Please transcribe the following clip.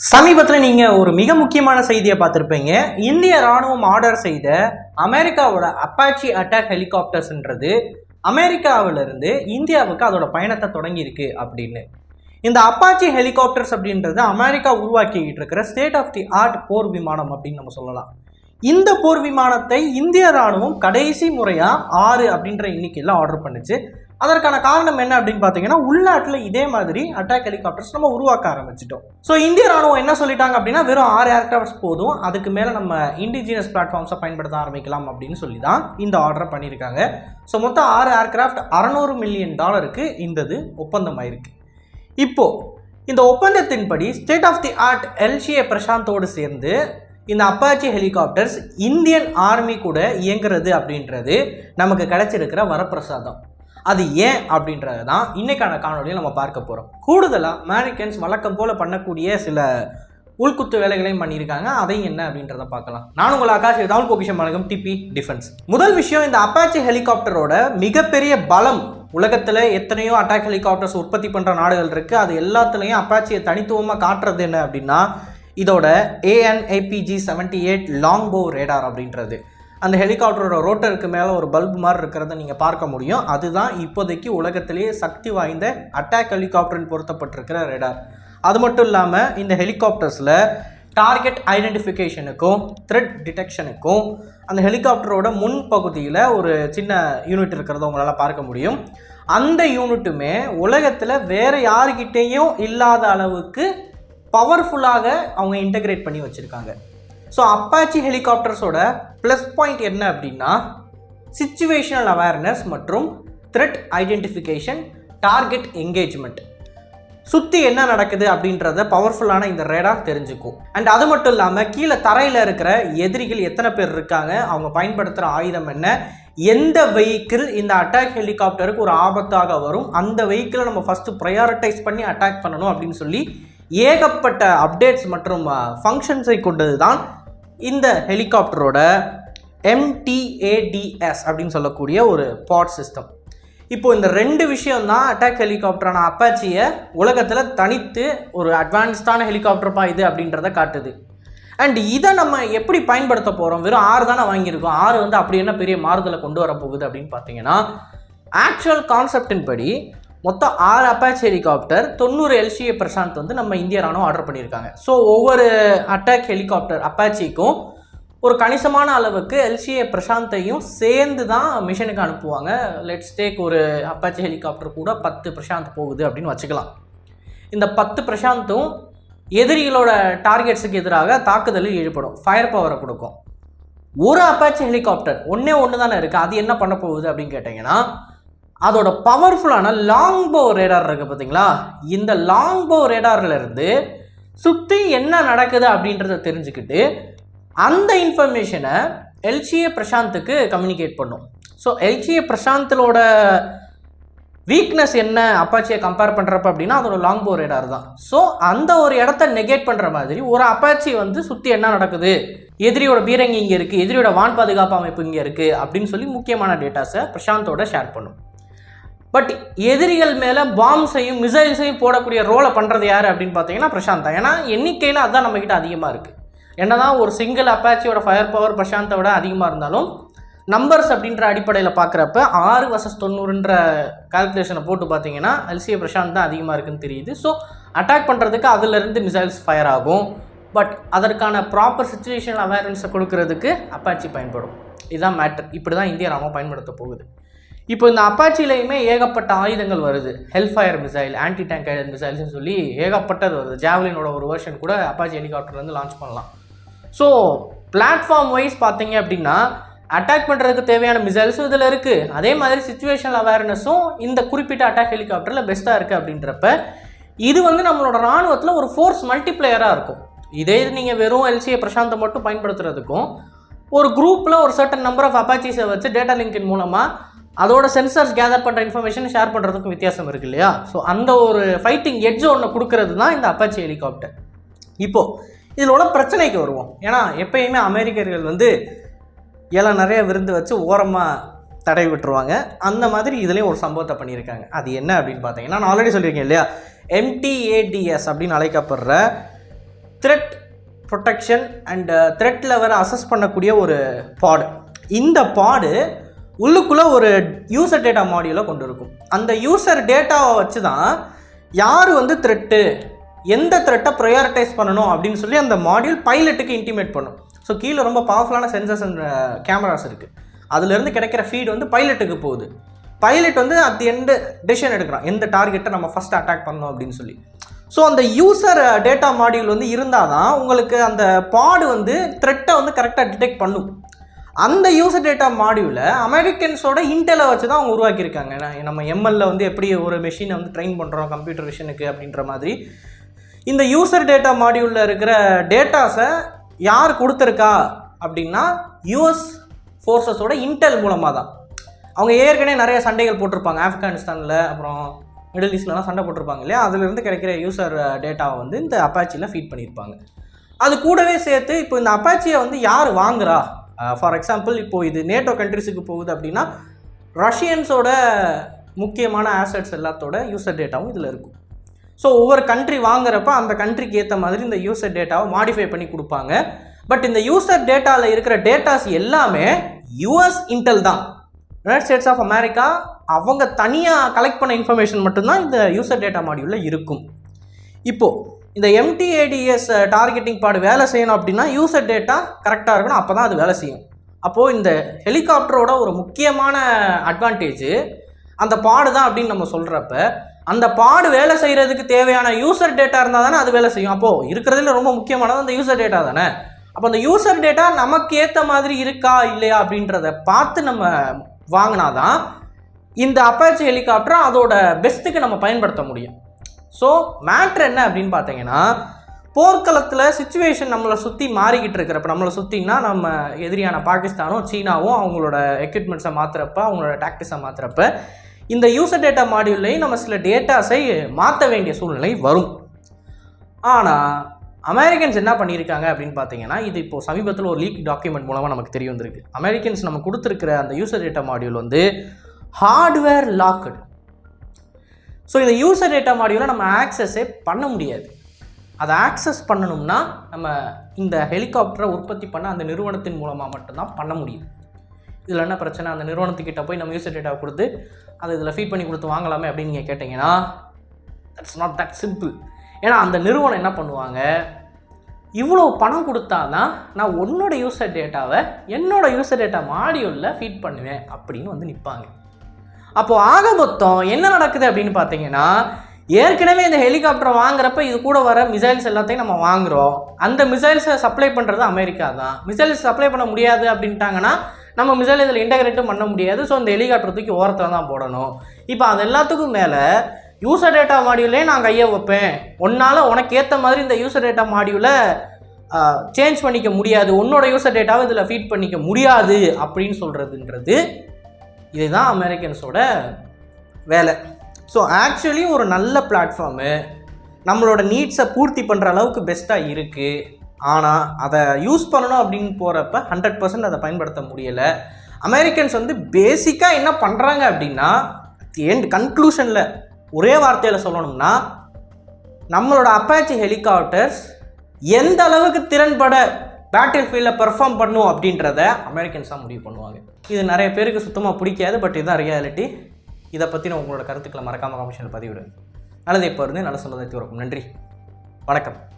சமீபத்தில் நீங்கள் ஒரு மிக முக்கியமான செய்தியை பார்த்துருப்பீங்க. இந்திய ராணுவம் ஆர்டர் செய்த அமெரிக்காவோட அப்பாச்சி அட்டாக் ஹெலிகாப்டர்ஸ்ன்றது அமெரிக்காவிலிருந்து இந்தியாவுக்கு அதோட பயணத்தை தொடங்கியிருக்கு அப்படின்னு. இந்த அப்பாச்சி ஹெலிகாப்டர்ஸ் அப்படின்றது அமெரிக்கா உருவாக்கிக்கிட்டு இருக்கிற ஸ்டேட் ஆஃப் தி ஆர்ட் போர் விமானம் அப்படின்னு நம்ம சொல்லலாம். இந்த போர் விமானத்தை இந்திய ராணுவம் கடைசி முறையாக ஆறு அப்படின்ற எண்ணிக்கையில் ஆர்டர் பண்ணுச்சு. அதற்கான காரணம் என்ன அப்படின்னு பார்த்தீங்கன்னா உள்நாட்டில் இதே மாதிரி அட்டாக் ஹெலிகாப்டர்ஸ் நம்ம உருவாக்க ஆரம்பிச்சிட்டோம். ஸோ இந்திய ராணுவம் என்ன சொல்லிட்டாங்க அப்படின்னா வெறும் ஆறு ஏர்கிராஃப்ட்ஸ் போதும். அதுக்கு மேலே நம்ம இண்டிஜினியஸ் பிளாட்ஃபார்ம்ஸை பயன்படுத்த ஆரம்பிக்கலாம் அப்படின்னு சொல்லி தான் இந்த ஆர்டர் பண்ணியிருக்காங்க. ஸோ மொத்தம் ஆறு ஏர்கிராஃப்ட் அறநூறு மில்லியன் டாலருக்கு இந்த இது ஒப்பந்தமாயிருக்கு. இப்போ இந்த ஒப்பந்தத்தின்படி state of the art LCA பிரசாந்தோடு சேர்ந்து இந்த அப்பாச்சி ஹெலிகாப்டர்ஸ் இந்தியன் ஆர்மி கூட இயங்குறது அப்படின்றது நமக்கு கிடைச்சிருக்கிற வரப்பிரசாதம். அது ஏன் அப்படின்றது தான் இன்னைக்கான காணொலியை நம்ம பார்க்க போகிறோம் கூடுதலாக மேனிகன்ஸ் வழக்கம் போல் பண்ணக்கூடிய சில உள்குத்து வேலைகளையும் பண்ணியிருக்காங்க. அதையும் என்ன அப்படின்றத பார்க்கலாம். நான் உங்கள் ஆகாஷ் தமிழ் பொக்கிஷம் வழங்கும் டிபி டிஃபென்ஸ் முதல் விஷயம் இந்த அப்பாச்சி ஹெலிகாப்டரோட மிகப்பெரிய பலம். உலகத்தில் எத்தனையோ அட்டாக் ஹெலிகாப்டர்ஸ் உற்பத்தி பண்ணுற நாடுகள் இருக்குது அது எல்லாத்துலேயும் அப்பாச்சியை தனித்துவமாக காட்டுறது என்ன அப்படின்னா இதோட ANIPG seventy eight Longbow radar அப்படின்றது. அந்த ஹெலிகாப்டரோட ரோட்டருக்கு மேலே ஒரு பல்பு மாதிரி இருக்கிறத நீங்கள் பார்க்க முடியும். அதுதான் இப்போதைக்கு உலகத்திலேயே சக்தி வாய்ந்த அட்டாக் ஹெலிகாப்டர்னு பொருத்தப்பட்டிருக்கிற ரேடார். அது மட்டும் இல்லாமல் இந்த ஹெலிகாப்டர்ஸில் டார்கெட் ஐடென்டிஃபிகேஷனுக்கும் த்ரெட் டிடெக்ஷனுக்கும் அந்த ஹெலிகாப்டரோட முன் பகுதியில் ஒரு சின்ன யூனிட் இருக்கிறத உங்களால் பார்க்க முடியும். அந்த யூனிட்டுமே உலகத்தில் வேறு யாருக்கிட்டேயும் இல்லாத அளவுக்கு பவர்ஃபுல்லாக அவங்க இன்டகிரேட் பண்ணி வச்சுருக்காங்க. ஸோ அப்பாச்சி ஹெலிகாப்டர்ஸோட ப்ளஸ் பாயிண்ட் என்ன அப்படின்னா சிச்சுவேஷனல் அவேர்னஸ் மற்றும் த்ரெட் ஐடென்டிஃபிகேஷன் டார்கெட் என்கேஜ்மெண்ட் சுற்றி என்ன நடக்குது அப்படின்றத பவர்ஃபுல்லான இந்த ரேடார் தெரிஞ்சுக்கும். அண்ட் அது மட்டும் இல்லாமல் கீழே தரையில் இருக்கிற எதிரிகள் எத்தனை பேர் இருக்காங்க அவங்க பயன்படுத்துகிற ஆயுதம் என்ன எந்த வெஹிக்கிள் இந்த அட்டாக் ஹெலிகாப்டருக்கு ஒரு ஆபத்தாக வரும் அந்த வெஹிக்கிளை நம்ம ஃபஸ்ட்டு ப்ரையாரிட்டைஸ் பண்ணி அட்டாக் பண்ணணும் அப்படின்னு சொல்லி ஏகப்பட்ட அப்டேட்ஸ் மற்றும் uh, ஃபங்க்ஷன்ஸை கொண்டது தான் இந்த ஹெலிகாப்டரோட எம்டிஏடிஎஸ் அப்படின்னு சொல்லக்கூடிய ஒரு பாட் சிஸ்டம். இப்போ இந்த ரெண்டு விஷயம் தான் அட்டாக் ஹெலிகாப்டரான அப்பாச்சியை உலகத்தில் தனித்து ஒரு அட்வான்ஸ்டான ஹெலிகாப்டர்ப்பா இது அப்படின்றத காட்டுது. அண்ட் இதை நம்ம எப்படி பயன்படுத்த போகிறோம் வெறும் ஆறு தானே வாங்கியிருக்கோம். ஆறு வந்து அப்படி என்ன பெரிய மாறுதலை கொண்டு வர போகுது அப்படின்னு பார்த்தீங்கன்னா ஆக்சுவல் கான்செப்டின் படி மொத்தம் ஆறு அப்பாச் ஹெலிகாப்டர் தொண்ணூறு எல்சிஏ பிரசாந்த் வந்து நம்ம இந்திய ராணுவம் ஆர்டர் பண்ணியிருக்காங்க. ஸோ ஒவ்வொரு அட்டாக் ஹெலிகாப்டர் அப்பாச்சிக்கும் ஒரு கணிசமான அளவுக்கு எல்சிஏ பிரசாந்தையும் சேர்ந்து தான் மிஷனுக்கு அனுப்புவாங்க. லெட்ஸ் டேக் ஒரு அப்பாச்சி ஹெலிகாப்டர் கூட பத்து பிரசாந்த் போகுது அப்படின்னு வச்சுக்கலாம். இந்த பத்து பிரசாந்தும் எதிரிகளோட டார்கெட்ஸுக்கு எதிராக தாக்குதலில் ஈடுபடும். ஃபயர் பவரை கொடுக்கும். ஒரு அப்பாச்சி ஹெலிகாப்டர் ஒன்றே ஒன்று தானே இருக்குது அது என்ன பண்ண போகுது அப்படின்னு கேட்டிங்கன்னா அதோட பவர்ஃபுல்லான லாங் போ ரேடார் இருக்குது பார்த்தீங்களா இந்த லாங் போ ரேடார்லேருந்து சுற்றி என்ன நடக்குது அப்படின்றத தெரிஞ்சுக்கிட்டு அந்த இன்ஃபர்மேஷனை எல்சிஏ பிரசாந்துக்கு கம்யூனிகேட் பண்ணும். ஸோ எல்சிஏ பிரசாந்தலோட வீக்னஸ் என்ன? அப்பாச்சியை கம்பேர் பண்ணுறப்ப அப்படின்னா அதோட லாங் போ ரேடார் தான். ஸோ அந்த ஒரு இடத்த நெகேட் பண்ணுற மாதிரி ஒரு அப்பாச்சி வந்து சுற்றி என்ன நடக்குது? எதிரியோட பீரங்கி இங்கே இருக்குது எதிரியோட வான் பாதுகாப்பு அமைப்பு இங்கே இருக்குது அப்படின்னு சொல்லி முக்கியமான டேட்டாஸை பிரசாந்தோட ஷேர் பண்ணும். பட் எதிரிகள் மேலே பாம்ஸையும் மிசைல்ஸையும் போடக்கூடிய ரோலை பண்ணுறது யார் அப்படின்னு பார்த்தீங்கன்னா பிரசாந்த் தான். ஏன்னா எண்ணிக்கையில் அதுதான் நம்மக்கிட்ட அதிகமாக இருக்குது என்ன தான் ஒரு சிங்கிள் அப்பாச்சியோட ஃபயர் பவர் பிரசாந்தை விட அதிகமாக இருந்தாலும் நம்பர்ஸ் அப்படின்ற அடிப்படையில் பார்க்குறப்ப ஆறு வசஸ் தொண்ணூறுன்ற கால்குலேஷனை போட்டு பார்த்தீங்கன்னா எல்சிஏ பிரசாந்த் தான் அதிகமாக இருக்குன்னு தெரியுது. ஸோ அட்டாக் பண்ணுறதுக்கு அதுலேருந்து மிசைல்ஸ் ஃபயர் ஆகும். பட் அதற்கான ப்ராப்பர் சுச்சுவேஷன் அவேர்னஸை கொடுக்கறதுக்கு அப்பாச்சி பயன்படும். இதுதான் மேட்ரு இப்படி தான் இந்திய ராணுவம் பயன்படுத்த போகுது. இப்போ இந்த அப்பாச்சிலையுமே ஏகப்பட்ட ஆயுதங்கள் வருது. ஹெல்ஃபயர் மிசைல் ஆன்டி டேங்க் மிசைல்ஸ்னு சொல்லி ஏகப்பட்டது வருது. ஜாவலினோட ஒரு வேர்ஷன் கூட அப்பாச்சி ஹெலிகாப்டர்லேருந்து லான்ச் பண்ணலாம். ஸோ பிளாட்ஃபார்ம் வைஸ் பார்த்தீங்க அப்படின்னா அட்டாக் பண்ணுறதுக்கு தேவையான மிசைல்ஸும் இதில் இருக்குது அதே மாதிரி சுச்சுவேஷனல் அவேர்னஸும் இந்த குறிப்பிட்ட அட்டாக் ஹெலிகாப்டரில் பெஸ்ட்டாக இருக்குது அப்படின்றப்ப இது வந்து நம்மளோட இராணுவத்தில் ஒரு ஃபோர்ஸ் மல்டிப்ளேயராக இருக்கும். இதே இது நீங்கள் வெறும் எல்சிஏ பிரசாந்தை மட்டும் பயன்படுத்துறதுக்கும் ஒரு குரூப்பில் ஒரு சர்டன் நம்பர் ஆஃப் அப்பாச்சிஸை வச்சு டேட்டா லிங்கின் மூலமாக அதோட சென்சர்ஸ் கேதர் பண்ணுற இன்ஃபர்மேஷன் ஷேர் பண்ணுறதுக்கும் வித்தியாசம் இருக்கு இல்லையா? ஸோ அந்த ஒரு ஃபைட்டிங் எட்ஜ் ஒன்று கொடுக்கறது தான் இந்த அப்பாச்சி ஹெலிகாப்டர் இப்போது இதில் உள்ள பிரச்சனைக்கு வருவோம். ஏன்னா எப்பயுமே அமெரிக்கர்கள் வந்து எல்லாம் நிறைய விருந்து வச்சு ஓரமாக தடை விட்டுருவாங்க. அந்த மாதிரி இதுலேயும் ஒரு சம்பவத்தை பண்ணியிருக்காங்க. அது என்ன அப்படின்னு பார்த்தீங்கன்னா நான் ஆல்ரெடி சொல்லியிருக்கேன் இல்லையா? எம்டிஏடிஎஸ் அப்படின்னு அழைக்கப்படுற த்ரெட் ப்ரொடெக்ஷன் அண்ட் த்ரெட் லெவலை அசஸ் பண்ணக்கூடிய ஒரு பாடு இந்த பாடு உள்ளுக்குள்ளே ஒரு யூசர் டேட்டா மாடியூலை கொண்டு இருக்கும். அந்த யூசர் டேட்டாவை வச்சு தான் யார் வந்து த்ரெட்டு எந்த த்ரெட்டை ப்ரையாரிட்டைஸ் பண்ணணும் அப்படின்னு சொல்லி அந்த மாடியூல் பைலட்டுக்கு இன்டிமேட் பண்ணும். ஸோ கீழே ரொம்ப பவர்ஃபுல்லான சென்சர்ஸ் அண்ட் கேமராஸ் இருக்குது அதுலேருந்து கிடைக்கிற ஃபீட் வந்து பைலட்டுக்கு போகுது. பைலட் வந்து அட் தி எண்டு டிசிஷன் எடுக்கிறான். எந்த டார்கெட்டை நம்ம ஃபஸ்ட் அட்டாக் பண்ணணும் அப்படின்னு சொல்லி. ஸோ அந்த யூசர் டேட்டா மாடியூல் வந்து இருந்தால் தான் உங்களுக்கு அந்த பாடு வந்து த்ரெட்டை வந்து கரெக்டாக டிடெக்ட் பண்ணும். அந்த யூசர் டேட்டா மாடியூலை அமெரிக்கன்ஸோட இன்டெலை வச்சு தான் அவங்க உருவாக்கியிருக்காங்க. நம்ம எம்எல்ல வந்து எப்படி ஒரு மெஷினை வந்து ட்ரெயின் பண்ணுறோம் கம்ப்யூட்டர் விஷனுக்கு அப்படின்ற மாதிரி. இந்த யூசர் டேட்டா மாடியூலில் இருக்கிற டேட்டாஸை யார் கொடுத்துருக்கா அப்படின்னா யூஎஸ் ஃபோர்ஸஸோட இன்டெல் மூலமாக தான் அவங்க ஏற்கனவே நிறைய சண்டைகள் போட்டிருப்பாங்க. ஆப்கானிஸ்தானில் அப்புறம் மிடில் ஈஸ்ட்லலாம் சண்டை போட்டிருப்பாங்க இல்லையா? அதுலேருந்து கிடைக்கிற யூசர் டேட்டாவை வந்து இந்த அப்பாச்சியில் ஃபீட் பண்ணியிருப்பாங்க. அது கூடவே சேர்த்து இப்போ இந்த அப்பாச்சியை வந்து யார் வாங்குறா? ஃபார் எக்ஸாம்பிள் இப்போது இது நேட்டோ கண்ட்ரிஸுக்கு போகுது அப்படின்னா ரஷ்யன்ஸோட முக்கியமான ஆசட்ஸ் எல்லாத்தோட யூசர் டேட்டாவும் இதில் இருக்கும். ஸோ ஒவ்வொரு கண்ட்ரி வாங்குறப்ப அந்த கண்ட்ரிக்கு ஏற்ற மாதிரி இந்த யூசர் டேட்டாவை மாடிஃபை பண்ணி கொடுப்பாங்க. பட் இந்த யூசர் டேட்டாவில் இருக்கிற டேட்டாஸ் எல்லாமே யூஎஸ் இன்டெல் தான். யுனைட் ஸ்டேட்ஸ் ஆஃப் அமெரிக்கா அவங்க தனியாக கலெக்ட் பண்ண இன்ஃபர்மேஷன் மட்டும்தான் இந்த யூசர் டேட்டா மாடியூலில் இருக்கும். இப்போது இந்த எம்டிஏடிஎஸ் டார்கெட்டிங் பாடு வேலை செய்யணும் அப்படின்னா யூசர் டேட்டா கரெக்டாக இருக்கணும் அப்போ தான் அது வேலை செய்யும். அப்போது இந்த ஹெலிகாப்டரோட ஒரு முக்கியமான அட்வான்டேஜ் அந்த பாடு தான் அப்படின்னு நம்ம சொல்கிறப்ப அந்த பாடு வேலை செய்கிறதுக்கு தேவையான யூசர் டேட்டா இருந்தால் தானே அது வேலை செய்யும். அப்போது இருக்கிறதுல ரொம்ப முக்கியமானது அந்த யூசர் டேட்டா தானே. அப்போ அந்த யூசர் டேட்டா நமக்கு ஏற்ற மாதிரி இருக்கா இல்லையா அப்படின்றத பார்த்து நம்ம வாங்கினா தான் இந்த அப்பாச்சி ஹெலிகாப்டரை அதோட பெஸ்ட்டுக்கு நம்ம பயன்படுத்த முடியும். ஸோ மேட்ரு என்ன அப்படின்னு பார்த்தீங்கன்னா போர்க்களத்தில் சுச்சுவேஷன் நம்மளை சுற்றி மாறிக்கிட்டு இருக்கிறப்ப நம்மளை சுற்றினா நம்ம எதிரியான பாகிஸ்தானும் சீனாவும் அவங்களோட எக்யூப்மெண்ட்ஸை மாற்றுறப்ப அவங்களோட டாக்டிஸை மாற்றுறப்ப இந்த யூசர் டேட்டா மாடியூல்லையும் நம்ம சில டேட்டாஸை மாற்ற வேண்டிய சூழ்நிலை வரும். ஆனால் அமெரிக்கன்ஸ் என்ன பண்ணியிருக்காங்க அப்படின்னு பார்த்தீங்கன்னா இது இப்போ சமீபத்தில் ஒரு லீக் டாக்குமெண்ட் மூலமாக நமக்கு தெரிய வந்திருக்கு. அமெரிக்கன்ஸ் நம்ம கொடுத்துருக்கிற அந்த யூசர் டேட்டா மாடியூல் வந்து ஹார்ட்வேர் லாக்டு ஸோ இந்த யூசர் டேட்டா மாடியூலை நம்ம ஆக்சஸே பண்ண முடியாது. அதை ஆக்சஸ் பண்ணணும்னா நம்ம இந்த ஹெலிகாப்டரை உற்பத்தி பண்ண அந்த நிறுவனத்தின் மூலமாக மட்டும்தான் பண்ண முடியும். இதில் என்ன பிரச்சனை? அந்த நிறுவனத்துக்கிட்ட போய் நம்ம யூசர் டேட்டாவை கொடுத்து அதை இதில் ஃபீட் பண்ணி கொடுத்து வாங்கலாமே அப்படின்னு நீங்கள் கேட்டிங்கன்னா தட்ஸ் நாட் தட் சிம்பிள் ஏன்னா அந்த நிறுவனம் என்ன பண்ணுவாங்க? இவ்வளோ பணம் கொடுத்தா தான் நான் உன்னோட யூசர் டேட்டாவை என்னோட யூசர் டேட்டா மாடியூலில் ஃபீட் பண்ணுவேன் அப்படின்னு வந்து நிற்பாங்க அப்போது ஆக மொத்தம் என்ன நடக்குது அப்படின்னு பார்த்தீங்கன்னா ஏற்கனவே இந்த ஹெலிகாப்டரை வாங்குறப்ப இது கூட வர மிசைல்ஸ் எல்லாத்தையும் நம்ம வாங்குகிறோம் அந்த மிசைல்ஸை சப்ளை பண்ணுறது அமெரிக்கா தான். மிசைல்ஸ் சப்ளை பண்ண முடியாது அப்படின்ட்டாங்கன்னா நம்ம மிசைல் இதில் இன்டகிரேட்டும் பண்ண முடியாது. ஸோ இந்த ஹெலிகாப்டர் தூக்கி ஓரத்தில் தான் போடணும். இப்போ அது எல்லாத்துக்கும் மேலே யூசர் டேட்டா மாடியூலே நான் கையை வைப்பேன். உன்னால் உனக்கு ஏற்ற மாதிரி இந்த யூசர் டேட்டா மாடியூலை சேஞ்ச் பண்ணிக்க முடியாது. உன்னோட யூசர் டேட்டாவை இதில் ஃபீட் பண்ணிக்க முடியாது அப்படின்னு சொல்கிறதுன்றது இதுதான் அமெரிக்கன்ஸோட வேலை. ஸோ ஆக்சுவலி ஒரு நல்ல பிளாட்ஃபார்மு நம்மளோட நீட்ஸை பூர்த்தி பண்ணுற அளவுக்கு பெஸ்ட்டாக இருக்குது ஆனால் அதை யூஸ் பண்ணணும் அப்படின்னு போகிறப்ப ஹண்ட்ரட் பர்சன்ட் அதை பயன்படுத்த முடியலை. அமெரிக்கன்ஸ் வந்து பேசிக்காக என்ன பண்ணுறாங்க அப்படின்னா எண்ட் கன்க்ளூஷனில் ஒரே வார்த்தையில் சொல்லணும்னா நம்மளோட அப்பாச்சி ஹெலிகாப்டர்ஸ் எந்த அளவுக்கு திறன்பட பேட்டில் ஃபீல்டில் பெர்ஃபார்ம் பண்ணும் அப்படின்றத அமெரிக்கன்ஸாக முடிவு பண்ணுவாங்க. இது நிறைய பேருக்கு சுத்தமாக பிடிக்காது பட் இதுதான் ரியாலிட்டி இதை பற்றின உங்களோட கருத்துக்களை மறக்காமல் கமிஷனில் பதிவிடுங்க. நல்லதை இப்போ இருந்து நல்ல சொன்னதை தீவிரம் நன்றி. வணக்கம்.